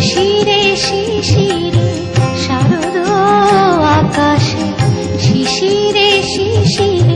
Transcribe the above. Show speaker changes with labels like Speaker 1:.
Speaker 1: শিশিরে শিশিরে শারদ আকাশে শিশিরে শিশিরে।